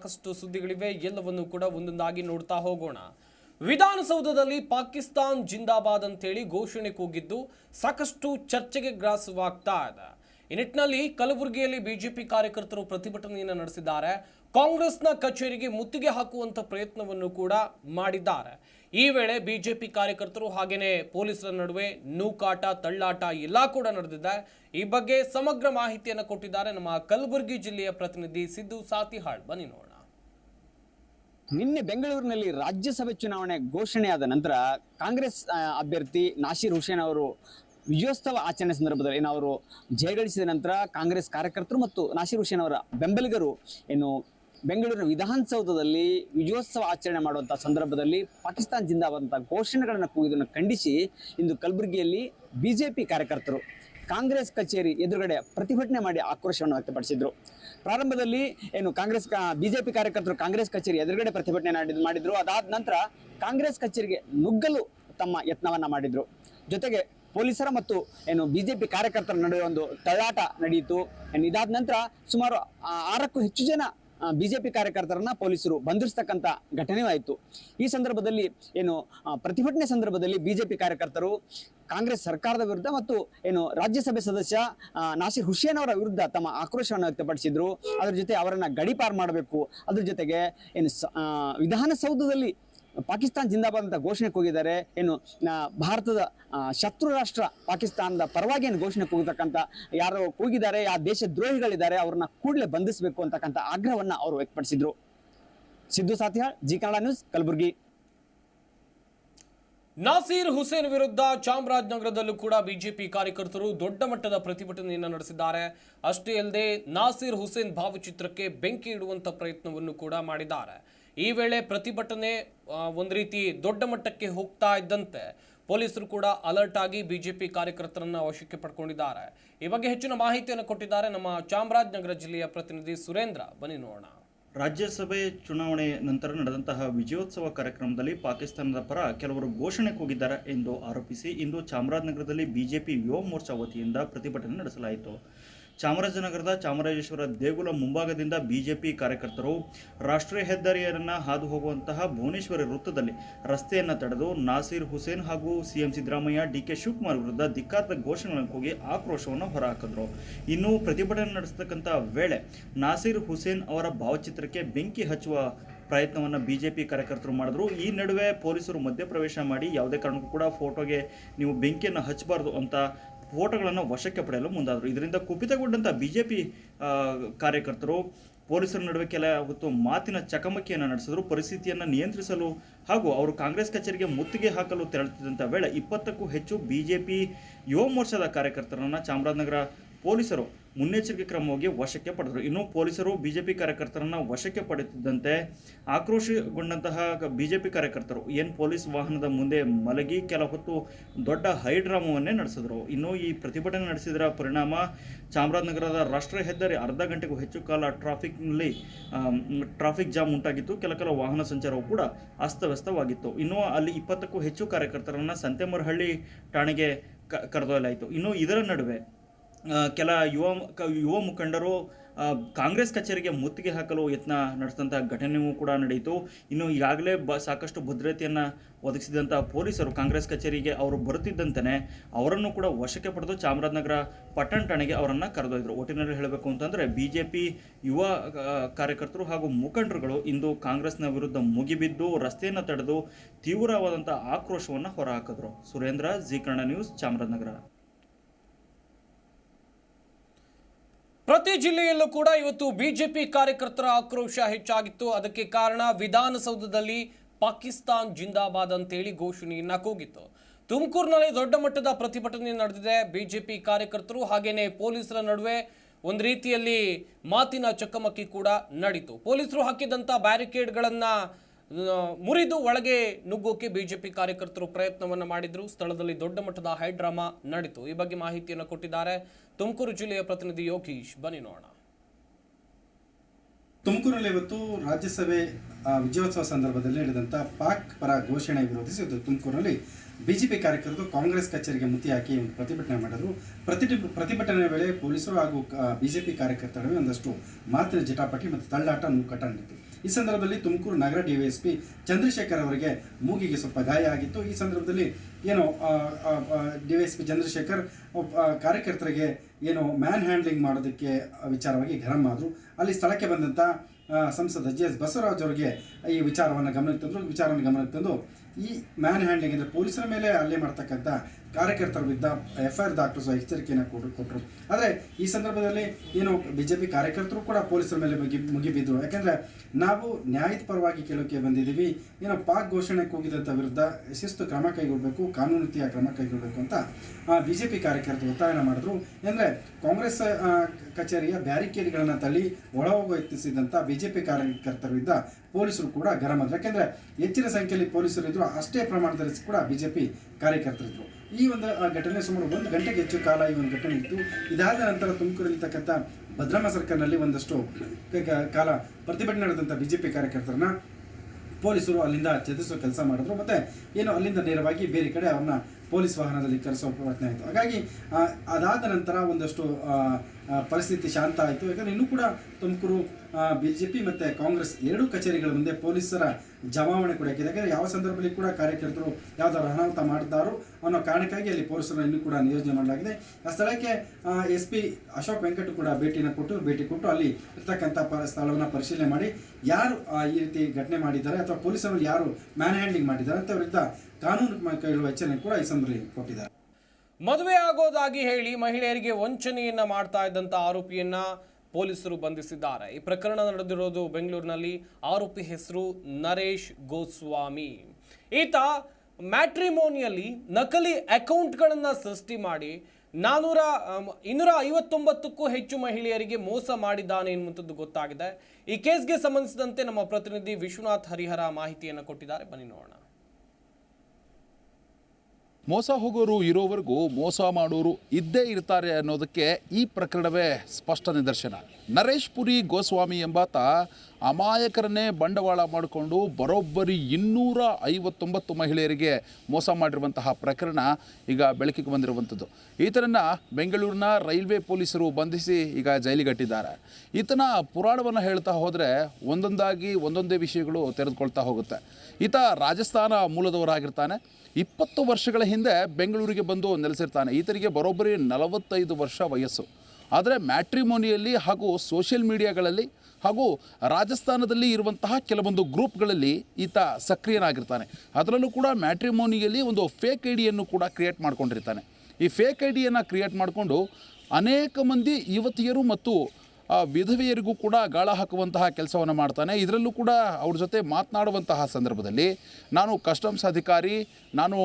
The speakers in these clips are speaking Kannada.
ಸಾಕಷ್ಟು ಸುದ್ದಿಗಳಿವೆ. ಎಲ್ಲವನ್ನು ಕೂಡ ಒಂದೊಂದಾಗಿ ನೋಡ್ತಾ ಹೋಗೋಣ. ವಿಧಾನಸೌಧದಲ್ಲಿ ಪಾಕಿಸ್ತಾನ್ ಜಿಂದಾಬಾದ್ ಅಂತೇಳಿ ಘೋಷಣೆ ಕೂಗಿದ್ದು ಸಾಕಷ್ಟು ಚರ್ಚೆಗೆ ಗ್ರಾಸವಾಗ್ತಾ ಇದೆ. ಈ ನಿಟ್ಟಿನಲ್ಲಿ ಕಲಬುರಗಿಯಲ್ಲಿ ಬಿಜೆಪಿ ಕಾರ್ಯಕರ್ತರು ಪ್ರತಿಭಟನೆಯನ್ನು ನಡೆಸಿದ್ದಾರೆ. ಕಾಂಗ್ರೆಸ್ನ ಕಚೇರಿಗೆ ಮುತ್ತಿಗೆ ಹಾಕುವಂತ ಪ್ರಯತ್ನವನ್ನು ಕೂಡ ಮಾಡಿದ್ದಾರೆ. ಈ ವೇಳೆ ಬಿಜೆಪಿ ಕಾರ್ಯಕರ್ತರು ಹಾಗೇನೆ ಪೊಲೀಸರ ನಡುವೆ ನೂಕಾಟ, ತಳ್ಳಾಟ ಎಲ್ಲ ಕೂಡ ನಡೆದಿದೆ. ಈ ಬಗ್ಗೆ ಸಮಗ್ರ ಮಾಹಿತಿಯನ್ನು ಕೊಟ್ಟಿದ್ದಾರೆ ನಮ್ಮ ಕಲಬುರಗಿ ಜಿಲ್ಲೆಯ ಪ್ರತಿನಿಧಿ ಸಿದ್ದು ಸಾತಿಹಾಳ್. ಬನ್ನಿ ನೋಡೋಣ. ನಿನ್ನೆ ಬೆಂಗಳೂರಿನಲ್ಲಿ ರಾಜ್ಯಸಭೆ ಚುನಾವಣೆ ಘೋಷಣೆಯಾದ ನಂತರ ಕಾಂಗ್ರೆಸ್ ಅಭ್ಯರ್ಥಿ ನಾಸೀರ್ ಹುಸೇನ್ ಅವರು ವಿಜಯೋತ್ಸವ ಆಚರಣೆ ಸಂದರ್ಭದಲ್ಲಿ ಏನು ಅವರು ಜಯಗಳಿಸಿದ ನಂತರ ಕಾಂಗ್ರೆಸ್ ಕಾರ್ಯಕರ್ತರು ಮತ್ತು ನಾಸೀರ್ ಹುಸೇನ್ ಅವರ ಬೆಂಬಲಿಗರು ಏನು ಬೆಂಗಳೂರಿನ ವಿಧಾನಸೌಧದಲ್ಲಿ ವಿಜಯೋತ್ಸವ ಆಚರಣೆ ಮಾಡುವಂಥ ಸಂದರ್ಭದಲ್ಲಿ ಪಾಕಿಸ್ತಾನದಿಂದ ಅಂತ ಘೋಷಣೆಗಳನ್ನು ಕೂಗಿದನ್ನು ಖಂಡಿಸಿ ಇಂದು ಕಲಬುರಗಿಯಲ್ಲಿ ಬಿಜೆಪಿ ಕಾರ್ಯಕರ್ತರು ಕಾಂಗ್ರೆಸ್ ಕಚೇರಿ ಎದುರುಗಡೆ ಪ್ರತಿಭಟನೆ ಮಾಡಿ ಆಕ್ರೋಶವನ್ನು ವ್ಯಕ್ತಪಡಿಸಿದ್ರು. ಪ್ರಾರಂಭದಲ್ಲಿ ಏನು ಕಾಂಗ್ರೆಸ್ ಬಿಜೆಪಿ ಕಾರ್ಯಕರ್ತರು ಕಾಂಗ್ರೆಸ್ ಕಚೇರಿ ಎದುರುಗಡೆ ಪ್ರತಿಭಟನೆ ಮಾಡಿದ್- ಮಾಡಿದ್ರು. ಅದಾದ ನಂತರ ಕಾಂಗ್ರೆಸ್ ಕಚೇರಿಗೆ ನುಗ್ಗಲು ತಮ್ಮ ಯತ್ನವನ್ನ ಮಾಡಿದ್ರು. ಜೊತೆಗೆ ಪೊಲೀಸರ ಮತ್ತು ಏನು ಬಿಜೆಪಿ ಕಾರ್ಯಕರ್ತರ ನಡುವೆ ಒಂದು ತಳ್ಳಾಟ ನಡೆಯಿತು ಇದಾದ ನಂತರ ಸುಮಾರು ಆರಕ್ಕೂ ಹೆಚ್ಚು ಜನ ಬಿಜೆಪಿ ಕಾರ್ಯಕರ್ತರನ್ನ ಪೊಲೀಸರು ಬಂಧಿಸ್ತಕ್ಕಂಥ ಘಟನೆ ಆಯಿತು. ಈ ಸಂದರ್ಭದಲ್ಲಿ ಏನು ಪ್ರತಿಭಟನೆ ಸಂದರ್ಭದಲ್ಲಿ ಬಿಜೆಪಿ ಕಾರ್ಯಕರ್ತರು ಕಾಂಗ್ರೆಸ್ ಸರ್ಕಾರದ ವಿರುದ್ಧ ಮತ್ತು ಏನು, ರಾಜ್ಯಸಭೆ ಸದಸ್ಯ ನಾಸಿರ್ ಹುಸೇನ್ ಅವರ ವಿರುದ್ಧ ತಮ್ಮ ಆಕ್ರೋಶವನ್ನು ವ್ಯಕ್ತಪಡಿಸಿದ್ರು. ಅದ್ರ ಜೊತೆ ಅವರನ್ನ ಗಡಿಪಾರು ಮಾಡಬೇಕು. ಅದ್ರ ಜೊತೆಗೆ ಏನು ವಿಧಾನಸೌಧದಲ್ಲಿ ಪಾಕಿಸ್ತಾನ್ ಜಿಂದಾಬಾದ್ ಅಂತ ಘೋಷಣೆ ಕೂಗಿದ್ದಾರೆ. ಏನು ಭಾರತದ ಶತ್ರು ರಾಷ್ಟ್ರ ಪಾಕಿಸ್ತಾನದ ಪರವಾಗಿ ಏನು ಘೋಷಣೆ ಕೂಗತಕ್ಕಂಥ ಯಾರು ಕೂಗಿದ್ದಾರೆ, ಆ ದೇಶ ದ್ರೋಹಿಗಳಿದ್ದಾರೆ, ಅವ್ರನ್ನ ಕೂಡಲೇ ಬಂಧಿಸಬೇಕು ಅಂತಕ್ಕಂಥ ಆಗ್ರಹವನ್ನ ಅವರು ವ್ಯಕ್ತಪಡಿಸಿದ್ರು. Siddu Satihal Zee Kannada news, Kalaburagi. Nasir Hussain ವಿರುದ್ಧ ಚಾಮರಾಜನಗರದಲ್ಲೂ ಕೂಡ ಬಿಜೆಪಿ ಕಾರ್ಯಕರ್ತರು ದೊಡ್ಡ ಮಟ್ಟದ ಪ್ರತಿಭಟನೆಯನ್ನು ನಡೆಸಿದ್ದಾರೆ. ಅಷ್ಟೇ ಅಲ್ಲದೆ ನಾಸೀರ್ ಹುಸೇನ್ ಭಾವಚಿತ್ರಕ್ಕೆ ಬೆಂಕಿ ಇಡುವಂತ ಪ್ರಯತ್ನವನ್ನು ಕೂಡ ಮಾಡಿದ್ದಾರೆ. ಈ ವೇಳೆ ಪ್ರತಿಭಟನೆ ಒಂದು ರೀತಿ ದೊಡ್ಡ ಮಟ್ಟಕ್ಕೆ ಹೋಗ್ತಾ ಇದ್ದಂತೆ ಪೊಲೀಸರು ಕೂಡ ಅಲರ್ಟ್ ಆಗಿ ಬಿಜೆಪಿ ಕಾರ್ಯಕರ್ತರನ್ನ ವಶಕ್ಕೆ ಪಡ್ಕೊಂಡಿದ್ದಾರೆ. ಈ ಬಗ್ಗೆ ಹೆಚ್ಚಿನ ಮಾಹಿತಿಯನ್ನು ಕೊಟ್ಟಿದ್ದಾರೆ ನಮ್ಮ ಚಾಮರಾಜನಗರ ಜಿಲ್ಲೆಯ ಪ್ರತಿನಿಧಿ ಸುರೇಂದ್ರ. ಬನ್ನಿ ನೋಡೋಣ. ರಾಜ್ಯಸಭೆ ಚುನಾವಣೆ ನಂತರ ನಡೆದಂತಹ ವಿಜಯೋತ್ಸವ ಕಾರ್ಯಕ್ರಮದಲ್ಲಿ ಪಾಕಿಸ್ತಾನದ ಪರ ಕೆಲವರು ಘೋಷಣೆ ಕೂಗಿದ್ದಾರೆ ಎಂದು ಆರೋಪಿಸಿ ಇಂದು ಚಾಮರಾಜನಗರದಲ್ಲಿ ಬಿಜೆಪಿ ಯುವ ಮೋರ್ಚಾ ವತಿಯಿಂದ ಪ್ರತಿಭಟನೆ ನಡೆಸಲಾಯಿತು. ಚಾಮರಾಜನಗರದ ಚಾಮರಾಜೇಶ್ವರ ದೇಗುಲ ಮುಂಭಾಗದಿಂದ ಬಿಜೆಪಿ ಕಾರ್ಯಕರ್ತರು ರಾಷ್ಟ್ರೀಯ ಹೆದ್ದಾರಿಯನ್ನ ಹಾದು ಹೋಗುವಂತಹ ಭುವನೇಶ್ವರಿ ವೃತ್ತದಲ್ಲಿ ರಸ್ತೆಯನ್ನು ತಡೆದು ನಾಸೀರ್ ಹುಸೇನ್ ಹಾಗೂ ಸಿಎಂ ಸಿದ್ದರಾಮಯ್ಯ ಡಿಕೆ ಶಿವಕುಮಾರ್ ವಿರುದ್ಧ ಧಿಕ್ಕಾರದ ಘೋಷಣೆಗಳನ್ನು ಕೂಗಿ ಆಕ್ರೋಶವನ್ನು ಹೊರಹಾಕಿದ್ರು. ಇನ್ನು ಪ್ರತಿಭಟನೆ ನಡೆಸತಕ್ಕಂಥ ವೇಳೆ ನಾಸೀರ್ ಹುಸೇನ್ ಅವರ ಭಾವಚಿತ್ರಕ್ಕೆ ಬೆಂಕಿ ಹಚ್ಚುವ ಪ್ರಯತ್ನವನ್ನು ಬಿಜೆಪಿ ಕಾರ್ಯಕರ್ತರು ಮಾಡಿದ್ರು. ಈ ನಡುವೆ ಪೊಲೀಸರು ಮಧ್ಯಪ್ರವೇಶ ಮಾಡಿ ಯಾವುದೇ ಕಾರಣಕ್ಕೂ ಕೂಡ ಫೋಟೋಗೆ ನೀವು ಬೆಂಕಿಯನ್ನು ಹಚ್ಚಬಾರ್ದು ಅಂತ ಫೋಟೋಗಳನ್ನು ವಶಕ್ಕೆ ಪಡೆಯಲು ಮುಂದಾದರು. ಇದರಿಂದ ಕುಪಿತಗೊಂಡಂಥ ಬಿಜೆಪಿ ಕಾರ್ಯಕರ್ತರು ಪೊಲೀಸರ ನಡುವೆ ಕೆಲ ಹೊತ್ತು ಮಾತಿನ ಚಕಮಕಿಯನ್ನು ನಡೆಸಿದ್ರು. ಪರಿಸ್ಥಿತಿಯನ್ನು ನಿಯಂತ್ರಿಸಲು ಹಾಗೂ ಅವರು ಕಾಂಗ್ರೆಸ್ ಕಚೇರಿಗೆ ಮುತ್ತಿಗೆ ಹಾಕಲು ತೆರಳುತ್ತಿದ್ದಂಥ ವೇಳೆ ಇಪ್ಪತ್ತಕ್ಕೂ ಹೆಚ್ಚು ಬಿಜೆಪಿ ಯುವ ಮೋರ್ಚಾದ ಕಾರ್ಯಕರ್ತರನ್ನು ಚಾಮರಾಜನಗರ ಪೊಲೀಸರು ಮುನ್ನೆಚ್ಚರಿಕೆ ಕ್ರಮವಾಗಿ ವಶಕ್ಕೆ ಪಡೆದರು. ಇನ್ನು ಪೊಲೀಸರು ಬಿಜೆಪಿ ಕಾರ್ಯಕರ್ತರನ್ನು ವಶಕ್ಕೆ ಪಡೆಯುತ್ತಿದ್ದಂತೆ ಆಕ್ರೋಶಗೊಂಡಂತಹ ಬಿಜೆಪಿ ಕಾರ್ಯಕರ್ತರು ಏನು ಪೊಲೀಸ್ ವಾಹನದ ಮುಂದೆ ಮಲಗಿ ಕೆಲ ಹೊತ್ತು ದೊಡ್ಡ ಹೈಡ್ರಾಮವನ್ನೇ ನಡೆಸಿದ್ರು. ಇನ್ನು ಈ ಪ್ರತಿಭಟನೆ ನಡೆಸಿದರ ಪರಿಣಾಮ ಚಾಮರಾಜನಗರದ ರಾಷ್ಟ್ರೀಯ ಹೆದ್ದಾರಿ ಅರ್ಧ ಗಂಟೆಗೂ ಹೆಚ್ಚು ಕಾಲ ಟ್ರಾಫಿಕ್ನಲ್ಲಿ ಟ್ರಾಫಿಕ್ ಜಾಮ್ ಉಂಟಾಗಿತ್ತು. ಕೆಲ ಕೆಲ ವಾಹನ ಸಂಚಾರವು ಕೂಡ ಅಸ್ತವ್ಯಸ್ತವಾಗಿತ್ತು. ಇನ್ನು ಅಲ್ಲಿ ಇಪ್ಪತ್ತಕ್ಕೂ ಹೆಚ್ಚು ಕಾರ್ಯಕರ್ತರನ್ನು ಸಂತೆಮರಹಳ್ಳಿ ಠಾಣೆಗೆ ಕರೆದೊಯ್ಯಲಾಯಿತು. ಇನ್ನು ಇದರ ನಡುವೆ ಕೆಲ ಯುವ ಯುವ ಮುಖಂಡರು ಕಾಂಗ್ರೆಸ್ ಕಚೇರಿಗೆ ಮುತ್ತಿಗೆ ಹಾಕಲು ಯತ್ನ ನಡೆಸಿದಂಥ ಘಟನೆಯೂ ಕೂಡ ನಡೆಯಿತು. ಇನ್ನು ಈಗಾಗಲೇ ಬ, ಸಾಕಷ್ಟು ಭದ್ರತೆಯನ್ನು ಒದಗಿಸಿದಂಥ ಪೊಲೀಸರು ಕಾಂಗ್ರೆಸ್ ಕಚೇರಿಗೆ ಅವರು ಬರುತ್ತಿದ್ದಂತೆಯೇ ಅವರನ್ನು ಕೂಡ ವಶಕ್ಕೆ ಪಡೆದು ಚಾಮರಾಜನಗರ ಪಟ್ಟಣ ಠಾಣೆಗೆ ಅವರನ್ನು ಕರೆದೊಯ್ದರು. ಒಟ್ಟಿನಲ್ಲಿ ಹೇಳಬೇಕು ಅಂತಂದರೆ ಬಿ ಜೆ ಪಿ ಯುವ ಕಾರ್ಯಕರ್ತರು ಹಾಗೂ ಮುಖಂಡರುಗಳು ಇಂದು ಕಾಂಗ್ರೆಸ್ನ ವಿರುದ್ಧ ಮುಗಿಬಿದ್ದು, ರಸ್ತೆಯನ್ನು ತಡೆದು ತೀವ್ರವಾದಂಥ ಆಕ್ರೋಶವನ್ನು ಹೊರಹಾಕಿದ್ರು. Surendra, Zee news, Chamarajanagar. ಪ್ರತಿ ಜಿಲ್ಲೆಯಲ್ಲೂ ಕೂಡ ಇವತ್ತು ಬಿಜೆಪಿ ಕಾರ್ಯಕರ್ತರ ಆಕ್ರೋಶ ಹೆಚ್ಚಾಗಿತ್ತು. ಅದಕ್ಕೆ ಕಾರಣ ವಿಧಾನಸೌಧದಲ್ಲಿ ಪಾಕಿಸ್ತಾನ್ ಜಿಂದಾಬಾದ್ ಅಂತೇಳಿ ಘೋಷಣೆಯನ್ನ ಕೂಗಿತ್ತು. ತುಮಕೂರಿನಲ್ಲಿ ದೊಡ್ಡ ಮಟ್ಟದ ಪ್ರತಿಭಟನೆ ನಡೆದಿದೆ. ಬಿಜೆಪಿ ಕಾರ್ಯಕರ್ತರು ಹಾಗೇನೆ ಪೊಲೀಸರ ನಡುವೆ ಒಂದು ರೀತಿಯಲ್ಲಿ ಮಾತಿನ ಚಕಮಕಿ ಕೂಡ ನಡೀತು. ಪೊಲೀಸರು ಹಾಕಿದಂಥ ಬ್ಯಾರಿಕೇಡ್ಗಳನ್ನ ಮುರಿದು ಒಳಗೆ ನುಗ್ಗೋಕೆ ಬಿಜೆಪಿ ಕಾರ್ಯಕರ್ತರು ಪ್ರಯತ್ನವನ್ನು ಮಾಡಿದ್ರು. ಸ್ಥಳದಲ್ಲಿ ದೊಡ್ಡ ಮಟ್ಟದ ಹೈಡ್ರಾಮಾ ನಡೆಯಿತು ಈ ಬಗ್ಗೆ ಮಾಹಿತಿಯನ್ನು ಕೊಟ್ಟಿದ್ದಾರೆ ತುಮಕೂರು ಜಿಲ್ಲೆಯ ಪ್ರತಿನಿಧಿ ಯೋಗೀಶ್. ಬನ್ನಿ ನೋಡೋಣ. ತುಮಕೂರಲ್ಲಿ ಇವತ್ತು ರಾಜ್ಯಸಭೆ ವಿಜಯೋತ್ಸವ ಸಂದರ್ಭದಲ್ಲಿ ನಡೆದಂಥ ಪಾಕ್ ಪರ ಘೋಷಣೆ ವಿರೋಧಿಸಿ ತುಮಕೂರಲ್ಲಿ ಬಿಜೆಪಿ ಕಾರ್ಯಕರ್ತರು ಕಾಂಗ್ರೆಸ್ ಕಚೇರಿಗೆ ಮುತ್ತಿ ಹಾಕಿ ಪ್ರತಿಭಟನೆ ಮಾಡಿದ್ರು. ಪ್ರತಿ ಪ್ರತಿಭಟನೆ ವೇಳೆ ಪೊಲೀಸರು ಹಾಗೂ ಬಿಜೆಪಿ ಕಾರ್ಯಕರ್ತರ ಒಂದಷ್ಟು ಮಾತಿನ ಜಟಾಪಟಿ ಮತ್ತು ತಳ್ಳಾಟ ನೂಕಾಟ ನಡೆಯಿತು ಈ ಸಂದರ್ಭದಲ್ಲಿ ತುಮಕೂರು ನಗರ ಡಿವೈಎಸ್ಪಿ ಚಂದ್ರಶೇಖರ್ ಅವರಿಗೆ ಮೂಗಿಗೆ ಸ್ವಲ್ಪ ಗಾಯ ಆಗಿತ್ತು. ಈ ಸಂದರ್ಭದಲ್ಲಿ ಏನು ಡಿವೈಎಸ್ಪಿ ಚಂದ್ರಶೇಖರ್ ಕಾರ್ಯಕರ್ತರಿಗೆ ಏನು ಮ್ಯಾನ್ ಹ್ಯಾಂಡ್ಲಿಂಗ್ ಮಾಡೋದಕ್ಕೆ ವಿಚಾರವಾಗಿ ಗರಂ ಆದರು. ಅಲ್ಲಿ ಸ್ಥಳಕ್ಕೆ ಬಂದಂಥ ಸಂಸದ ಜಿ ಎಸ್ ಬಸವರಾಜ್ ಅವರಿಗೆ ಈ ವಿಚಾರವನ್ನು ಗಮನಕ್ಕೆ ತಂದರು. ವಿಚಾರವನ್ನು ಗಮನಕ್ಕೆ ತಂದು ಈ ಮ್ಯಾನ್ ಹ್ಯಾಂಡ್ಲಿಂಗ್ ಅಂದರೆ ಪೊಲೀಸರ ಮೇಲೆ ಹಲ್ಲೆ ಮಾಡ್ತಕ್ಕಂಥ ಕಾರ್ಯಕರ್ತರ ವಿರುದ್ಧ ಎಫ್ ಐ ಆರ್ ದಾಖಲಿಸುವ ಎಚ್ಚರಿಕೆಯನ್ನು ಕೊಟ್ಟು ಕೊಟ್ಟರು ಆದರೆ ಈ ಸಂದರ್ಭದಲ್ಲಿ ಏನು ಬಿ ಜೆ ಪಿ ಕಾರ್ಯಕರ್ತರು ಕೂಡ ಪೊಲೀಸರ ಮೇಲೆ ಮುಗಿ ಮುಗಿಬಿದ್ದರು ಯಾಕೆಂದರೆ ನಾವು ನ್ಯಾಯದ ಪರವಾಗಿ ಕೇಳೋಕೆ ಬಂದಿದ್ದೀವಿ. ಏನೋ ಪಾಕ್ ಘೋಷಣೆ ಕೂಗಿದಂಥ ವಿರುದ್ಧ ಶಿಸ್ತು ಕ್ರಮ ಕೈಗೊಳ್ಳಬೇಕು ಕಾನೂನು ರೀತಿಯ ಕ್ರಮ ಕೈಗೊಳ್ಳಬೇಕು ಅಂತ ಬಿ ಜೆ ಪಿ ಕಾರ್ಯಕರ್ತರು ಒತ್ತಾಯನ ಮಾಡಿದ್ರು. ಅಂದರೆ ಕಾಂಗ್ರೆಸ್ ಕಚೇರಿಯ ಬ್ಯಾರಿಕೇಡ್ಗಳನ್ನು ತಳ್ಳಿ ಒಳ ಹೋಗುವ ಯತ್ನಿಸಿದಂಥ ಬಿ ಜೆ ಪಿ ಕಾರ್ಯಕರ್ತರ ವಿರುದ್ಧ ಪೊಲೀಸರು ಕೂಡ ಗರಂ ಯಾಕೆಂದರೆ ಹೆಚ್ಚಿನ ಸಂಖ್ಯೆಯಲ್ಲಿ ಪೊಲೀಸರು ಇದ್ದರು ಅಷ್ಟೇ ಪ್ರಮಾಣದಲ್ಲಿ ಕೂಡ ಬಿ ಜೆ ಪಿ ಕಾರ್ಯಕರ್ತರಿದ್ರು. ಈ ಒಂದು ಘಟನೆ ಸುಮಾರು ಒಂದು ಗಂಟೆಗೆ ಹೆಚ್ಚು ಕಾಲ ಈ ಒಂದು ಘಟನೆ ಇತ್ತು. ಇದಾದ ನಂತರ ತುಮಕೂರಲ್ಲಿರ್ತಕ್ಕಂಥ ಭದ್ರಮ್ಮ ಸರ್ಕಲ್ನಲ್ಲಿ ಒಂದಷ್ಟು ಕಾಲ ಪ್ರತಿಭಟನೆ ನಡೆದಂಥ ಬಿ ಜೆ ಪಿ ಕಾರ್ಯಕರ್ತರನ್ನ ಪೊಲೀಸರು ಅಲ್ಲಿಂದ ಚದುರಿಸೋ ಕೆಲಸ ಮಾಡಿದ್ರು. ಮತ್ತೆ ಏನು ಅಲ್ಲಿಂದ ನೇರವಾಗಿ ಬೇರೆ ಕಡೆ ಅವ್ರನ್ನ ಪೊಲೀಸ್ ವಾಹನದಲ್ಲಿ ಕರೆಸೋ ಪ್ರಯತ್ನ ಆಯಿತು. ಹಾಗಾಗಿ ಅದಾದ ನಂತರ ಒಂದಷ್ಟು ಪರಿಸ್ಥಿತಿ ಶಾಂತ ಆಯಿತು. ಯಾಕಂದರೆ ಇನ್ನೂ ಕೂಡ ತುಮಕೂರು ಬಿ ಜೆ ಪಿ ಮತ್ತು ಕಾಂಗ್ರೆಸ್ ಎರಡೂ ಕಚೇರಿಗಳ ಮುಂದೆ ಪೊಲೀಸರ ಜಮಾವಣೆ ಕೂಡ ಹಾಕಿದೆ ಯಾಕಂದರೆ ಯಾವ ಸಂದರ್ಭದಲ್ಲಿ ಕೂಡ ಕಾರ್ಯಕರ್ತರು ಯಾವ್ದಾದ್ರು ಅನಾಹುತ ಮಾಡಿದಾರೋ ಅನ್ನೋ ಕಾರಣಕ್ಕಾಗಿ ಅಲ್ಲಿ ಪೊಲೀಸರನ್ನು ಇನ್ನೂ ಕೂಡ ನಿಯೋಜನೆ ಮಾಡಲಾಗಿದೆ. ಆ ಸ್ಥಳಕ್ಕೆ ಎಸ್ ಪಿ ಅಶೋಕ್ ವೆಂಕಟ್ ಕೂಡ ಭೇಟಿನ ಕೊಟ್ಟು, ಭೇಟಿ ಕೊಟ್ಟು ಅಲ್ಲಿ ಇರ್ತಕ್ಕಂಥ ಪ, ಸ್ಥಳವನ್ನು ಪರಿಶೀಲನೆ ಮಾಡಿ ಯಾರು ಈ ರೀತಿ ಘಟನೆ ಮಾಡಿದ್ದಾರೆ ಅಥವಾ ಪೊಲೀಸರು ಯಾರು ಮ್ಯಾನ್ ಹ್ಯಾಂಡ್ಲಿಂಗ್ ಮಾಡಿದ್ದಾರೆ ಅಂತ ವಿರುದ್ಧ ಕಾನೂನು ಕೈಗೊಳ್ಳುವ ಎಚ್ಚರಿಕೆ ಕೂಡ ಈ ಸಂದರ್ಭದಲ್ಲಿ ಕೊಟ್ಟಿದ್ದಾರೆ. ಮದುವೆ ಆಗೋದಾಗಿ ಹೇಳಿ ಮಹಿಳೆಯರಿಗೆ ವಂಚನೆಯನ್ನ ಮಾಡ್ತಾ ಇದ್ದಂತ ಆರೋಪಿಯನ್ನ ಪೊಲೀಸರು ಬಂಧಿಸಿದ್ದಾರೆ. ಈ ಪ್ರಕರಣ ನಡೆದಿರೋದು ಬೆಂಗಳೂರಿನಲ್ಲಿ. ಆರೋಪಿ ಹೆಸರು ನರೇಶ್ ಗೋಸ್ವಾಮಿ. ಈತ ಮ್ಯಾಟ್ರಿಮೋನಿಯಲ್ಲಿ ನಕಲಿ ಅಕೌಂಟ್ಗಳನ್ನು ಸೃಷ್ಟಿ ಮಾಡಿ ನಾನೂರ ಅಮ್, ಇನ್ನೂರ ಐವತ್ತೊಂಬತ್ತಕ್ಕೂ ಹೆಚ್ಚು ಮಹಿಳೆಯರಿಗೆ ಮೋಸ ಮಾಡಿದ್ದಾನೆ ಎನ್ನುವಂಥದ್ದು ಗೊತ್ತಾಗಿದೆ. ಈ ಕೇಸ್ಗೆ ಸಂಬಂಧಿಸಿದಂತೆ ನಮ್ಮ ಪ್ರತಿನಿಧಿ ವಿಶ್ವನಾಥ್ ಹರಿಹರ ಮಾಹಿತಿಯನ್ನು ಕೊಟ್ಟಿದ್ದಾರೆ. ಬನ್ನಿ ನೋಡೋಣ. ಮೋಸ ಹೋಗೋರು ಇರೋವರೆಗೂ ಮೋಸ ಮಾಡೋರು ಇದ್ದೇ ಇರ್ತಾರೆ ಅನ್ನೋದಕ್ಕೆ ಈ ಪ್ರಕರಣವೇ ಸ್ಪಷ್ಟ ನಿದರ್ಶನ. ನರೇಶ್ ಪುರಿ, ಗೋಸ್ವಾಮಿ ಎಂಬಾತ ಅಮಾಯಕರನ್ನೇ ಬಂಡವಾಳ ಮಾಡಿಕೊಂಡು ಬರೋಬ್ಬರಿ ಇನ್ನೂರ ಐವತ್ತೊಂಬತ್ತು ಮಹಿಳೆಯರಿಗೆ ಮೋಸ ಮಾಡಿರುವಂತಹ ಪ್ರಕರಣ ಈಗ ಬೆಳಕಿಗೆ ಬಂದಿರುವಂಥದ್ದು. ಈತನನ್ನು ಬೆಂಗಳೂರಿನ ರೈಲ್ವೆ ಪೊಲೀಸರು ಬಂಧಿಸಿ ಈಗ ಜೈಲಿಗಟ್ಟಿದ್ದಾರೆ. ಈತನ ಪುರಾಣವನ್ನು ಹೇಳ್ತಾ ಹೋದರೆ ಒಂದೊಂದಾಗಿ ಒಂದೊಂದೇ ವಿಷಯಗಳು ತೆರೆದುಕೊಳ್ತಾ ಹೋಗುತ್ತೆ. ಈತ ರಾಜಸ್ಥಾನ ಮೂಲದವರಾಗಿರ್ತಾನೆ. ಇಪ್ಪತ್ತು ವರ್ಷಗಳ ಹಿಂದೆ ಬೆಂಗಳೂರಿಗೆ ಬಂದು ನೆಲೆಸಿರ್ತಾನೆ. ಈತನಿಗೆ ಬರೋಬ್ಬರಿ ನಲವತ್ತೈದು ವರ್ಷ ವಯಸ್ಸು. ಆದರೆ ಮ್ಯಾಟ್ರಿಮೋನಿಯಲ್ಲಿ ಹಾಗೂ ಸೋಷಿಯಲ್ ಮೀಡಿಯಾಗಳಲ್ಲಿ ಹಾಗೂ ರಾಜಸ್ಥಾನದಲ್ಲಿ ಇರುವಂತಹ ಕೆಲವೊಂದು ಗ್ರೂಪ್ಗಳಲ್ಲಿ ಈತ ಸಕ್ರಿಯನಾಗಿರ್ತಾನೆ. ಅದರಲ್ಲೂ ಕೂಡ ಮ್ಯಾಟ್ರಿಮೋನಿಯಲ್ಲಿ ಒಂದು ಫೇಕ್ ಐ ಡಿಯನ್ನು ಕೂಡ ಕ್ರಿಯೇಟ್ ಮಾಡ್ಕೊಂಡಿರ್ತಾನೆ. ಈ ಫೇಕ್ ಐ ಡಿಯನ್ನು ಕ್ರಿಯೇಟ್ ಮಾಡಿಕೊಂಡು ಅನೇಕ ಮಂದಿ ಯುವತಿಯರು ಮತ್ತು ವಿಧವೆಯರಿಗೂ ಕೂಡ ಗಾಳ ಹಾಕುವಂತಹ ಕೆಲಸವನ್ನು ಮಾಡ್ತಾನೆ. ಇದರಲ್ಲೂ ಕೂಡ ಅವ್ರ ಜೊತೆ ಮಾತನಾಡುವಂತಹ ಸಂದರ್ಭದಲ್ಲಿ ನಾನು ಕಸ್ಟಮ್ಸ್ ಅಧಿಕಾರಿ, ನಾನು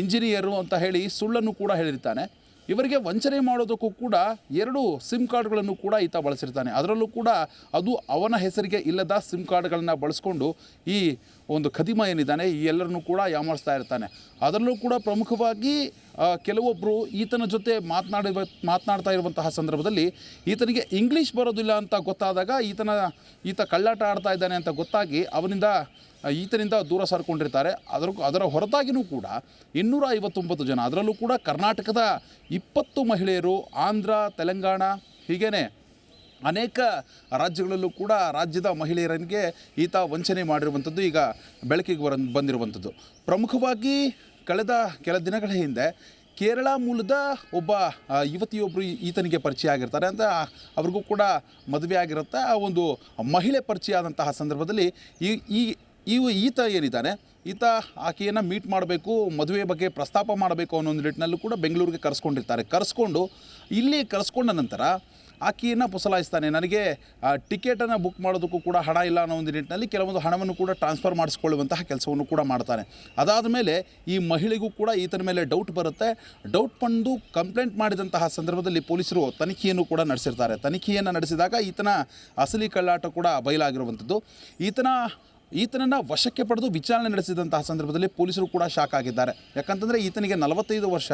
ಇಂಜಿನಿಯರು ಅಂತ ಹೇಳಿ ಸುಳ್ಳನ್ನು ಕೂಡ ಹೇಳಿರ್ತಾನೆ. ಇವರಿಗೆ ವಂಚನೆ ಮಾಡೋದಕ್ಕೂ ಕೂಡ ಎರಡು ಸಿಮ್ ಕಾರ್ಡ್ಗಳನ್ನು ಕೂಡ ಈತ ಬಳಸಿರ್ತಾನೆ. ಅದರಲ್ಲೂ ಕೂಡ ಅದು ಅವನ ಹೆಸರಿಗೆ ಇಲ್ಲದ ಸಿಮ್ ಕಾರ್ಡ್ಗಳನ್ನು ಬಳಸ್ಕೊಂಡು ಈ ಒಂದು ಕದಿಮ ಏನಿದ್ದಾನೆ, ಈ ಎಲ್ಲರನ್ನೂ ಕೂಡ ಯಾಮಾರಿಸ್ತಾ ಇರ್ತಾನೆ. ಅದರಲ್ಲೂ ಕೂಡ ಪ್ರಮುಖವಾಗಿ ಕೆಲವೊಬ್ಬರು ಈತನ ಜೊತೆ ಮಾತನಾಡಿ ಮಾತನಾಡ್ತಾ ಇರುವಂತಹ ಸಂದರ್ಭದಲ್ಲಿ ಈತನಿಗೆ ಇಂಗ್ಲೀಷ್ ಬರೋದಿಲ್ಲ ಅಂತ ಗೊತ್ತಾದಾಗ ಈತನ, ಈತ ಕಳ್ಳಾಟ ಆಡ್ತಾ ಇದ್ದಾನೆ ಅಂತ ಗೊತ್ತಾಗಿ ಅವನಿಂದ, ಈತನಿಂದ ದೂರ ಸರ್ಕೊಂಡಿರ್ತಾರೆ. ಅದರ ಅದರ ಹೊರತಾಗಿಯೂ ಕೂಡ ಇನ್ನೂರ ಐವತ್ತೊಂಬತ್ತು ಜನ, ಅದರಲ್ಲೂ ಕೂಡ ಕರ್ನಾಟಕದ ಇಪ್ಪತ್ತು ಮಹಿಳೆಯರು ಆಂಧ್ರ, ತೆಲಂಗಾಣ, ಹೀಗೇನೆ ಅನೇಕ ರಾಜ್ಯಗಳಲ್ಲೂ ಕೂಡ ರಾಜ್ಯದ ಮಹಿಳೆಯರಿಗೆ ಈತ ವಂಚನೆ ಮಾಡಿರುವಂಥದ್ದು ಈಗ ಬೆಳಕಿಗೆ ಬರ, ಬಂದಿರುವಂಥದ್ದು. ಪ್ರಮುಖವಾಗಿ ಕಳೆದ ಕೆಲ ದಿನಗಳ ಹಿಂದೆ ಕೇರಳ ಮೂಲದ ಒಬ್ಬ ಯುವತಿಯೊಬ್ಬರು ಈತನಿಗೆ ಪರಿಚಯ ಆಗಿರ್ತಾರೆ. ಅಂತ ಅವ್ರಿಗೂ ಕೂಡ ಮದುವೆ ಆಗಿರುತ್ತೆ ಆ ಒಂದು ಮಹಿಳೆ ಪರಿಚಯ ಆದಂತಹ ಸಂದರ್ಭದಲ್ಲಿ ಈ ಈ, ಇವು ಈತ ಏನಿದ್ದಾನೆ? ಈತ ಆಕೆಯನ್ನು ಮೀಟ್ ಮಾಡಬೇಕು, ಮದುವೆ ಬಗ್ಗೆ ಪ್ರಸ್ತಾಪ ಮಾಡಬೇಕು ಅನ್ನೋ ಒಂದು ನಿಟ್ಟಿನಲ್ಲೂ ಕೂಡ ಬೆಂಗಳೂರಿಗೆ ಕರೆಸ್ಕೊಂಡಿರ್ತಾರೆ. ಕರೆಸ್ಕೊಂಡು ಇಲ್ಲಿ ಕರೆಸ್ಕೊಂಡ ನಂತರ ಆಕೆಯನ್ನು ಪುಸಲಾಯಿಸ್ತಾನೆ. ನನಗೆ ಟಿಕೆಟನ್ನು ಬುಕ್ ಮಾಡೋದಕ್ಕೂ ಕೂಡ ಹಣ ಇಲ್ಲ ಅನ್ನೋ ಒಂದು ನಿಟ್ಟಿನಲ್ಲಿ ಕೆಲವೊಂದು ಹಣವನ್ನು ಕೂಡ ಟ್ರಾನ್ಸ್ಫರ್ ಮಾಡಿಸ್ಕೊಳ್ಳುವಂತಹ ಕೆಲಸವನ್ನು ಕೂಡ ಮಾಡ್ತಾನೆ. ಅದಾದ ಮೇಲೆ ಈ ಮಹಿಳೆಗೂ ಕೂಡ ಈತನ ಮೇಲೆ ಡೌಟ್ ಬರುತ್ತೆ. ಡೌಟ್ ಬಂದು ಕಂಪ್ಲೇಂಟ್ ಮಾಡಿದಂತಹ ಸಂದರ್ಭದಲ್ಲಿ ಪೊಲೀಸರು ತನಿಖೆಯನ್ನು ಕೂಡ ನಡೆಸಿರ್ತಾರೆ. ತನಿಖೆಯನ್ನು ನಡೆಸಿದಾಗ ಈತನ ಅಸಲಿ ಕಳ್ಳಾಟ ಕೂಡ ಬಯಲಾಗಿರುವಂಥದ್ದು. ಈತನ ಈತನನ್ನು ವಶಕ್ಕೆ ಪಡೆದು ವಿಚಾರಣೆ ನಡೆಸಿದಂತಹ ಸಂದರ್ಭದಲ್ಲಿ ಪೊಲೀಸರು ಕೂಡ ಶಾಕ್ ಆಗಿದ್ದಾರೆ. ಯಾಕಂತಂದರೆ ಈತನಿಗೆ ನಲವತ್ತೈದು ವರ್ಷ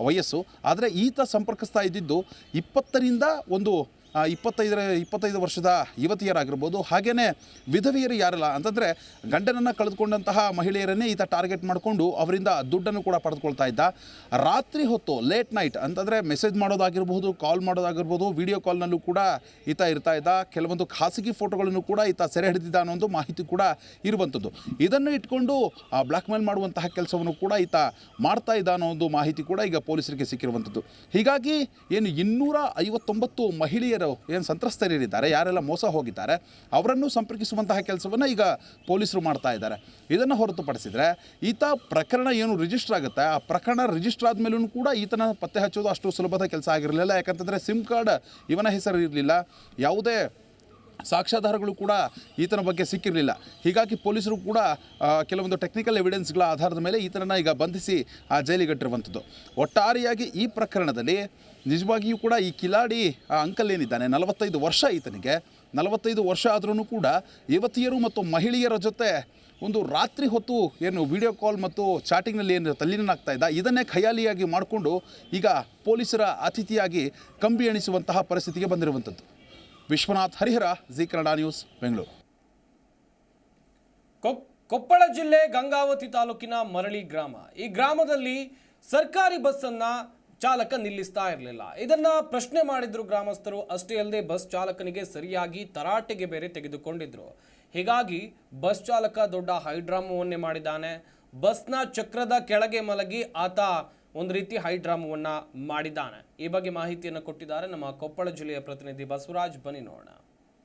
ವಯಸ್ಸು. ಆದರೆ ಈತ ಸಂಪರ್ಕಿಸ್ತಾ ಇದ್ದಿದ್ದು ಇಪ್ಪತ್ತರಿಂದ ಒಂದು ಇಪ್ಪತ್ತೈದರ ಇಪ್ಪತ್ತೈದು ವರ್ಷದ ಯುವತಿಯರಾಗಿರ್ಬೋದು. ಹಾಗೆಯೇ ವಿಧವೆಯರು ಯಾರಲ್ಲ ಅಂತಂದರೆ ಗಂಡನನ್ನು ಕಳೆದುಕೊಂಡಂತಹ ಮಹಿಳೆಯರನ್ನೇ ಈತ ಟಾರ್ಗೆಟ್ ಮಾಡಿಕೊಂಡು ಅವರಿಂದ ದುಡ್ಡನ್ನು ಕೂಡ ಪಡೆದುಕೊಳ್ತಾ ಇದ್ದ. ರಾತ್ರಿ ಹೊತ್ತು ಲೇಟ್ ನೈಟ್ ಅಂತಂದರೆ ಮೆಸೇಜ್ ಮಾಡೋದಾಗಿರ್ಬೋದು ಕಾಲ್ ಮಾಡೋದಾಗಿರ್ಬೋದು ವಿಡಿಯೋ ಕಾಲ್ನಲ್ಲೂ ಕೂಡ ಈತ ಇರ್ತಾ ಇದ್ದ. ಕೆಲವೊಂದು ಖಾಸಗಿ ಫೋಟೋಗಳನ್ನು ಕೂಡ ಈತ ಸೆರೆ ಹಿಡಿದಿದ್ದ ಅನ್ನೋದು ಮಾಹಿತಿ ಕೂಡ ಇರುವಂಥದ್ದು. ಇದನ್ನು ಇಟ್ಕೊಂಡು ಬ್ಲ್ಯಾಕ್ ಮೇಲ್ ಮಾಡುವಂತಹ ಕೆಲಸವನ್ನು ಕೂಡ ಈತ ಮಾಡ್ತಾ ಇದ್ದ ಅನ್ನೋ ಒಂದು ಮಾಹಿತಿ ಕೂಡ ಈಗ ಪೊಲೀಸರಿಗೆ ಸಿಕ್ಕಿರುವಂಥದ್ದು. ಹೀಗಾಗಿ ಏನು ಇನ್ನೂರ ಐವತ್ತೊಂಬತ್ತು ಮಹಿಳೆಯರು ಏನು ಸಂತ್ರಸ್ತರಿದ್ದಾರೆ ಯಾರೆಲ್ಲ ಮೋಸ ಹೋಗಿದ್ದಾರೆ, ಅವರನ್ನು ಸಂಪರ್ಕಿಸುವಂತಹ ಕೆಲಸವನ್ನು ಈಗ ಪೊಲೀಸರು ಮಾಡ್ತಾ ಇದ್ದಾರೆ. ಇದನ್ನು ಹೊರತುಪಡಿಸಿದರೆ ಈತ ಪ್ರಕರಣ ಏನು ರಿಜಿಸ್ಟರ್ ಆಗುತ್ತೆ, ಆ ಪ್ರಕರಣ ರಿಜಿಸ್ಟರ್ ಆದಮೇಲೂ ಕೂಡ ಈತನ ಪತ್ತೆ ಹಚ್ಚೋದು ಅಷ್ಟು ಸುಲಭದ ಕೆಲಸ ಆಗಿರಲಿಲ್ಲ. ಯಾಕಂತಂದರೆ ಸಿಮ್ ಕಾರ್ಡ್ ಇವನ ಹೆಸರು ಇರಲಿಲ್ಲ. ಯಾವುದೇ ಸಾಕ್ಷ್ಯಾಧಾರಗಳು ಕೂಡ ಈತನ ಬಗ್ಗೆ ಸಿಕ್ಕಿರಲಿಲ್ಲ. ಹೀಗಾಗಿ ಪೊಲೀಸರು ಕೂಡ ಕೆಲವೊಂದು ಟೆಕ್ನಿಕಲ್ ಎವಿಡೆನ್ಸ್ಗಳ ಆಧಾರದ ಮೇಲೆ ಈತನನ್ನು ಈಗ ಬಂಧಿಸಿ, ಆ, ಜೈಲಿಗಟ್ಟಿರುವಂಥದ್ದು. ಒಟ್ಟಾರೆಯಾಗಿ ಈ ಪ್ರಕರಣದಲ್ಲಿ ನಿಜವಾಗಿಯೂ ಕೂಡ ಈ ಕಿಲಾಡಿ, ಆ, ಅಂಕಲ್ ಏನಿದ್ದಾನೆ, ನಲವತ್ತೈದು ವರ್ಷ ಈತನಿಗೆ. ನಲವತ್ತೈದು ವರ್ಷ ಆದ್ರೂ ಕೂಡ ಯುವತಿಯರು ಮತ್ತು ಮಹಿಳೆಯರ ಜೊತೆ ಒಂದು ರಾತ್ರಿ ಹೊತ್ತು ಏನು ವಿಡಿಯೋ ಕಾಲ್ ಮತ್ತು ಚಾಟಿಂಗ್ನಲ್ಲಿ ಏನು ತಲ್ಲೀನಾಗ್ತಾ ಇದ್ದ, ಇದನ್ನೇ ಖಯಾಲಿಯಾಗಿ ಮಾಡಿಕೊಂಡು ಈಗ ಪೊಲೀಸರ ಅತಿಥಿಯಾಗಿ ಕಂಬಿ ಎಣಿಸುವಂತಹ ಪರಿಸ್ಥಿತಿಗೆ ಬಂದಿರುವಂಥದ್ದು. Vishwanath Harihar, Zee Kannada news, Bengaluru. ಕೊಪ್- Koppal ಜಿಲ್ಲೆ ಗಂಗಾವತಿ ತಾಲೂಕಿನ ಮರಳಿ ಗ್ರಾಮ. ಈ ಗ್ರಾಮದಲ್ಲಿ ಸರ್ಕಾರಿ ಬಸ್ಸನ್ನು ಚಾಲಕ ನಿಲ್ಲಿಸ್ತಾ ಇರಲಿಲ್ಲ. ಇದನ್ನ ಪ್ರಶ್ನೆ ಮಾಡಿದ್ರು ಗ್ರಾಮಸ್ಥರು, ಅಷ್ಟೇ ಅಲ್ಲದೆ ಬಸ್ ಚಾಲಕನಿಗೆ ಸರಿಯಾಗಿ ತರಾಟೆಗೆ ಬೇರೆ ತೆಗೆದುಕೊಂಡಿದ್ರು. ಹೀಗಾಗಿ ಬಸ್ ಚಾಲಕ ದೊಡ್ಡ ಹೈಡ್ರಾಮವನ್ನೇ ಮಾಡಿದ್ದಾನೆ. ಬಸ್ನ ಚಕ್ರದ ಕೆಳಗೆ ಮಲಗಿ ಆತ ಒಂದು ರೀತಿ ಹೈ ಡ್ರಾಮವನ್ನು ಮಾಡಿದ್ದಾನೆ. ಈ ಬಗ್ಗೆ ಮಾಹಿತಿಯನ್ನು ಕೊಟ್ಟಿದ್ದಾರೆ ನಮ್ಮ ಕೊಪ್ಪಳ ಜಿಲ್ಲೆಯ ಪ್ರತಿನಿಧಿ ಬಸವರಾಜ್. ಬನಿ ನೋಡೋಣ.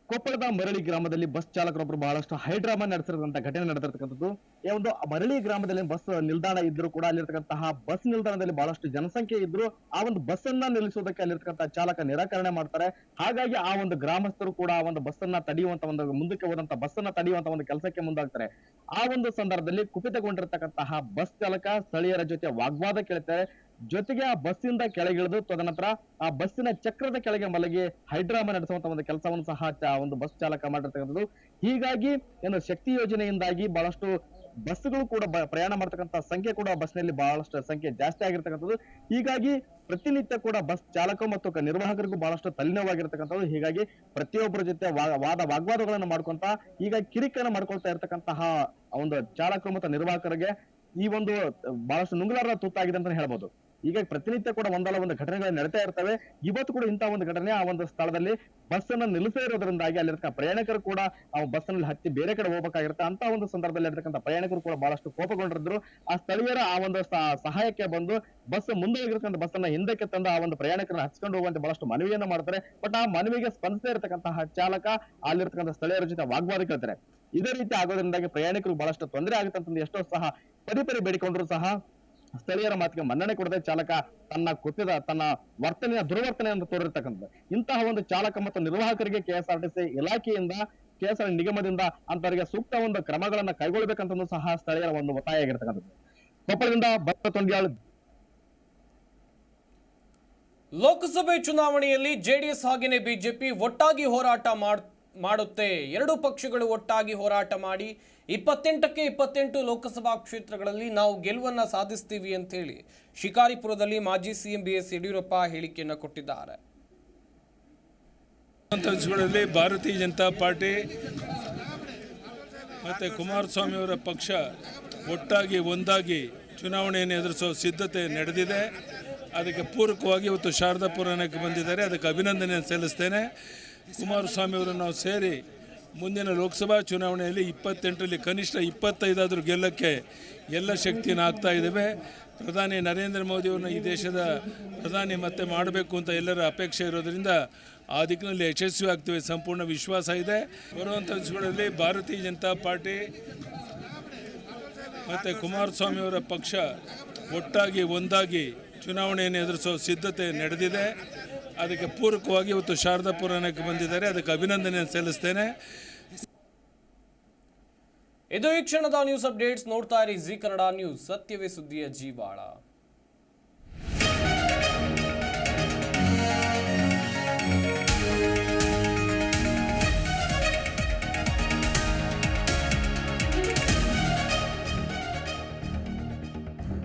ಕೊಪ್ಪಳದ ಮರಳಿ ಗ್ರಾಮದಲ್ಲಿ ಬಸ್ ಚಾಲಕರೊಬ್ಬರು ಬಹಳಷ್ಟು ಹೈಡ್ರಾಮಾ ನಡೆಸಿರುವಂತಹ ಘಟನೆ ನಡೆದಿರತಕ್ಕಂಥದ್ದು. ಈ ಒಂದು ಮರಳಿ ಗ್ರಾಮದಲ್ಲಿ ಬಸ್ ನಿಲ್ದಾಣ ಇದ್ರು ಕೂಡ ಅಲ್ಲಿರ್ತಕ್ಕಂತಹ ಬಸ್ ನಿಲ್ದಾಣದಲ್ಲಿ ಬಹಳಷ್ಟು ಜನಸಂಖ್ಯೆ ಇದ್ರು ಆ ಒಂದು ಬಸ್ ಅನ್ನ ನಿಲ್ಲಿಸೋದಕ್ಕೆ ಅಲ್ಲಿರ್ತಕ್ಕಂತಹ ಚಾಲಕ ನಿರಾಕರಣೆ ಮಾಡ್ತಾರೆ. ಹಾಗಾಗಿ ಆ ಒಂದು ಗ್ರಾಮಸ್ಥರು ಕೂಡ ಆ ಒಂದು ಬಸ್ ಅನ್ನ ತಡೆಯುವಂತ ಒಂದು ಮುಂದಕ್ಕೆ ಹೋದಂತ ಬಸ್ ಅನ್ನ ತಡೆಯುವಂತ ಒಂದು ಕೆಲಸಕ್ಕೆ ಮುಂದಾಗ್ತಾರೆ. ಆ ಒಂದು ಸಂದರ್ಭದಲ್ಲಿ ಕುಪಿತಗೊಂಡಿರ್ತಕ್ಕಂತಹ ಬಸ್ ಚಾಲಕ ಸ್ಥಳೀಯರ ಜೊತೆ ವಾಗ್ವಾದ ಕೇಳ್ತಾರೆ. ಜೊತೆಗೆ ಆ ಬಸ್ಸಿಂದ ಕೆಳಗಿಳಿದು ತದನಂತರ ಆ ಬಸ್ಸಿನ ಚಕ್ರದ ಕೆಳಗೆ ಮಲಗಿ ಹೈಡ್ರಾಮಾ ನಡೆಸುವಂತ ಒಂದು ಕೆಲಸವನ್ನು ಸಹ ಒಂದು ಬಸ್ ಚಾಲಕ ಮಾಡಿರ್ತಕ್ಕಂಥದ್ದು. ಹೀಗಾಗಿ ಏನು ಶಕ್ತಿ ಯೋಜನೆಯಿಂದಾಗಿ ಬಹಳಷ್ಟು ಬಸ್ಗಳು ಕೂಡ ಪ್ರಯಾಣ ಮಾಡ್ತಕ್ಕಂಥ ಸಂಖ್ಯೆ ಕೂಡ ಬಸ್ನಲ್ಲಿ ಬಹಳಷ್ಟು ಸಂಖ್ಯೆ ಜಾಸ್ತಿ ಆಗಿರ್ತಕ್ಕಂಥದ್ದು. ಹೀಗಾಗಿ ಪ್ರತಿನಿತ್ಯ ಕೂಡ ಬಸ್ ಚಾಲಕ ಮತ್ತು ನಿರ್ವಾಹಕರಿಗೂ ಬಹಳಷ್ಟು ತಲ್ಲಿನವಾಗಿರ್ತಕ್ಕಂಥದ್ದು ಹೀಗಾಗಿ ಪ್ರತಿಯೊಬ್ಬರ ಜೊತೆ ವಾದ ವಾಗ್ವಾದಗಳನ್ನು ಮಾಡ್ಕೊಂತ ಈಗ ಕಿರಿಕನ ಮಾಡ್ಕೊಳ್ತಾ ಇರತಕ್ಕಂತಹ ಒಂದು ಚಾಲಕರು ಮತ್ತು ನಿರ್ವಾಹಕರಿಗೆ ಈ ಒಂದು ಬಹಳಷ್ಟು ನುಂಗಲಾರದ ತುತ್ತಾಗಿದೆ ಅಂತ ಹೇಳ್ಬೋದು. ಈಗ ಪ್ರತಿನಿತ್ಯ ಕೂಡ ಒಂದಲ್ಲ ಒಂದು ಘಟನೆಗಳು ನಡೀತಾ ಇರ್ತವೆ. ಇವತ್ತು ಕೂಡ ಇಂತಹ ಒಂದು ಘಟನೆ ಆ ಒಂದು ಸ್ಥಳದಲ್ಲಿ ಬಸ್ ಅನ್ನ ನಿಲ್ಲಿಸದೇ ಇರೋದ್ರಿಂದಾಗಿ ಅಲ್ಲಿರ್ತಕ್ಕಂಥ ಪ್ರಯಾಣಿಕರು ಕೂಡ ಆ ಬಸ್ನಲ್ಲಿ ಹತ್ತಿ ಬೇರೆ ಕಡೆ ಹೋಗ್ಬೇಕಾಗಿರುತ್ತೆ ಅಂತ ಒಂದು ಸಂದರ್ಭದಲ್ಲಿ ಇರ್ತಕ್ಕಂಥ ಪ್ರಯಾಣಿಕರು ಕೂಡ ಬಹಳಷ್ಟು ಕೋಪಗೊಂಡಿದ್ರು. ಆ ಸ್ಥಳೀಯರ ಆ ಒಂದು ಸಹಾಯಕ್ಕೆ ಬಂದು ಬಸ್ ಮುಂದೆ ಹೋಗಿರ್ತಕ್ಕಂಥ ಬಸ್ ಅನ್ನ ಹಿಂದಕ್ಕೆ ತಂದು ಆ ಒಂದು ಪ್ರಯಾಣಿಕರನ್ನ ಹಚ್ಕೊಂಡು ಹೋಗುವಂತೆ ಬಹಳಷ್ಟು ಮನವಿಯನ್ನ ಮಾಡ್ತಾರೆ. ಬಟ್ ಆ ಮನವಿಗೆ ಸ್ಪಂದಿಸದೇ ಇರತಕ್ಕಂತಹ ಚಾಲಕ ಅಲ್ಲಿರ್ತಕ್ಕಂಥ ಸ್ಥಳೀಯರ ಜೊತೆ ವಾಗ್ವಾದ ಕೇಳ್ತಾರೆ. ಇದೇ ರೀತಿ ಆಗೋದ್ರಿಂದಾಗಿ ಪ್ರಯಾಣಿಕರು ಬಹಳಷ್ಟು ತೊಂದರೆ ಆಗುತ್ತೆ ಅಂತಂದು ಎಷ್ಟೋ ಸಹ ಪರಿ ಪರಿ ಬೇಡಿಕೊಂಡ್ರು ಸಹ. ಸ್ಥಳೀಯರ ಮಾತಿಗೆ ಮನ್ನಣೆ ಕೊಡದೆ ಚಾಲಕ ತನ್ನ ಕುಸಿದ ತನ್ನ ವರ್ತನೆಯ ದುರ್ವರ್ತನೆ ಅಂತ ತೋರಿರ್ತಕ್ಕಂಥದ್ದು. ಇಂತಹ ಒಂದು ಚಾಲಕ ಮತ್ತು ನಿರ್ವಾಹಕರಿಗೆ ಕೆಎಸ್ಆರ್ಟಿಸಿ ಇಲಾಖೆಯಿಂದ, ಕೆಎಸ್ಆರ್ ನಿಗಮದಿಂದ ಅಂತವರಿಗೆ ಸೂಕ್ತ ಒಂದು ಕ್ರಮಗಳನ್ನ ಕೈಗೊಳ್ಳಬೇಕಂತಂದು ಸಹ ಸ್ಥಳೀಯರ ಒಂದು ಒತ್ತಾಯ ಆಗಿರ್ತಕ್ಕಂಥದ್ದು. ಕೊಪ್ಪಳದಿಂದ ಭತ್ತ ತೊಂಡ್ಯಾಳ್. ಲೋಕಸಭೆ ಚುನಾವಣೆಯಲ್ಲಿ ಜೆಡಿಎಸ್ ಹಾಗೆಯೇ ಬಿಜೆಪಿ ಒಟ್ಟಾಗಿ ಹೋರಾಟ ಮಾಡ್ ಮಾಡುತ್ತೆ. ಎರಡು ಪಕ್ಷಗಳು ಒಟ್ಟಾಗಿ ಹೋರಾಟ ಮಾಡಿ ಇಪ್ಪತ್ತೆಂಟಕ್ಕೆ ಇಪ್ಪತ್ತೆಂಟು ಲೋಕಸಭಾ ಕ್ಷೇತ್ರಗಳಲ್ಲಿ ನಾವು ಗೆಲುವನ್ನ ಸಾಧಿಸ್ತೀವಿ ಅಂತ ಹೇಳಿ ಶಿಕಾರಿಪುರದಲ್ಲಿ ಮಾಜಿ ಸಿಎಂ ಬಿ ಎಸ್ ಯಡಿಯೂರಪ್ಪ ಹೇಳಿಕೆಯನ್ನು ಕೊಟ್ಟಿದ್ದಾರೆ. ಭಾರತೀಯ ಜನತಾ ಪಾರ್ಟಿ ಮತ್ತು ಕುಮಾರಸ್ವಾಮಿಯವರ ಪಕ್ಷ ಒಟ್ಟಾಗಿ ಒಂದಾಗಿ ಚುನಾವಣೆಯನ್ನು ಎದುರಿಸೋ ಸಿದ್ಧತೆ ನಡೆದಿದೆ. ಅದಕ್ಕೆ ಪೂರಕವಾಗಿ ಇವತ್ತು ಶಾರದಾ ಪುರಾಣಕ್ಕೆ ಬಂದಿದ್ದಾರೆ. ಅದಕ್ಕೆ ಅಭಿನಂದನೆ ಸಲ್ಲಿಸ್ತೇನೆ. ಕುಮಾರಸ್ವಾಮಿಯವರು ನಾವು ಸೇರಿ ಮುಂದಿನ ಲೋಕಸಭಾ ಚುನಾವಣೆಯಲ್ಲಿ ಇಪ್ಪತ್ತೆಂಟರಲ್ಲಿ ಕನಿಷ್ಠ ಇಪ್ಪತ್ತೈದಾದರೂ ಗೆಲ್ಲಕ್ಕೆ ಎಲ್ಲ ಶಕ್ತಿಯನ್ನು ಆಗ್ತಾ ಇದ್ದೇವೆ. ಪ್ರಧಾನಿ ನರೇಂದ್ರ ಮೋದಿಯವ್ರನ್ನ ಈ ದೇಶದ ಪ್ರಧಾನಿ ಮತ್ತೆ ಮಾಡಬೇಕು ಅಂತ ಎಲ್ಲರ ಅಪೇಕ್ಷೆ ಇರೋದರಿಂದ ಆ ದಿಕ್ಕಿನಲ್ಲಿ ಯಶಸ್ವಿ ಆಗ್ತೀವಿ, ಸಂಪೂರ್ಣ ವಿಶ್ವಾಸ ಇದೆ. ಬರುವಂಥ ದಿವಸಗಳಲ್ಲಿ ಭಾರತೀಯ ಜನತಾ ಪಾರ್ಟಿ ಮತ್ತು ಕುಮಾರಸ್ವಾಮಿಯವರ ಪಕ್ಷ ಒಟ್ಟಾಗಿ, ಒಂದಾಗಿ ಚುನಾವಣೆಯನ್ನು ಎದುರಿಸೋ ಸಿದ್ಧತೆ ನಡೆದಿದೆ. ಅದಕ್ಕೆ ಪೂರಕವಾಗಿ ಇವತ್ತು ಶಾರದಾ ಪುರಾಣಕ್ಕೆ ಬಂದಿದ್ದಾರೆ. ಅದಕ್ಕೆ ಅಭಿನಂದನೆ ಸಲ್ಲಿಸ್ತೇನೆ. ಇದು ಈ ಕ್ಷಣದ ನ್ಯೂಸ್ ಅಪ್ಡೇಟ್ಸ್ ನೋಡ್ತಾ ಇರಿ. ಜಿ ಕನ್ನಡ ನ್ಯೂಸ್ ಸತ್ಯವೇ ಸುದ್ದಿಯ ಜೀವಾಳ.